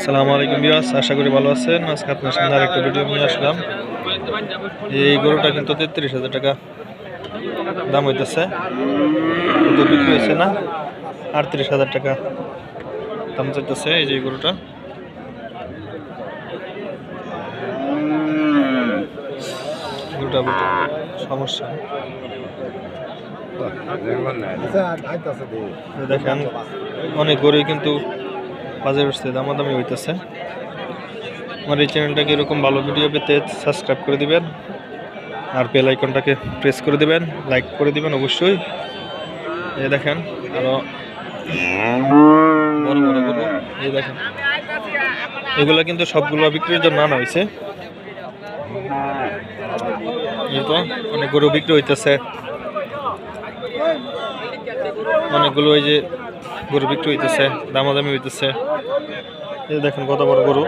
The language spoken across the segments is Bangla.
আসসালামু আলাইকুম বিয়াস আশা করি ভালো আছেন। আজকে আপনার সামনে আরেকটা ভিডিও নিয়ে আসলাম। এই গরুটা কিন্তু তেত্রিশ হাজার টাকা দাম হইতেছে। কিন্তু বিক্রি হয়েছে না আটত্রিশ হাজার টাকা দাম চাইতেছে এই যে এই গরুটা। গরুটা সমস্যা দেখেন অনেক গরুই কিন্তু বাজারে উঠছে দামাদামি হইতেছে। আমার এই চ্যানেলটাকে এরকম ভালো ভিডিও পেতে সাবস্ক্রাইব করে দিবেন, আর বেল আইকনটাকে প্রেস করে দিবেন লাইক করে দিবেন অবশ্যই। এই দেখেন, আরও বড় বড় গরু এই দেখেন। এগুলো কিন্তু সবগুলো বিক্রির জন্য আনা হয়েছে অনেক গরু বিক্রি হইতেছে। অনেকগুলো ওই যে গরু বিক্রি হইতেছে, দামাদামি হইতেছে। এই দেখেন কত বড় গরু।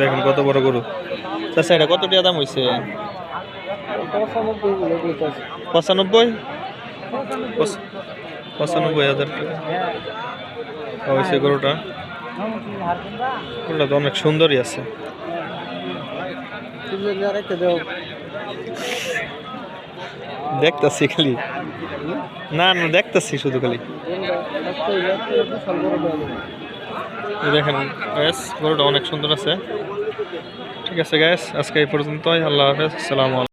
দেখেন কত বড় গরু। চাষা এটা কত টাকা দাম হয়েছে পঁচানব্বই? পঁচানব্বই হাজার টাকা। হয়েছে গরুটা। গরুটা তো অনেক সুন্দরই আছে। দেখতাছি খালি। না না, দেখতাছি শুধু খালি। দেখেন গ্যাস গরুটা অনেক সুন্দর আছে। ঠিক আছে গ্যাস আজকে এই পর্যন্তই। আল্লাহ হাফেজ, আসসালামু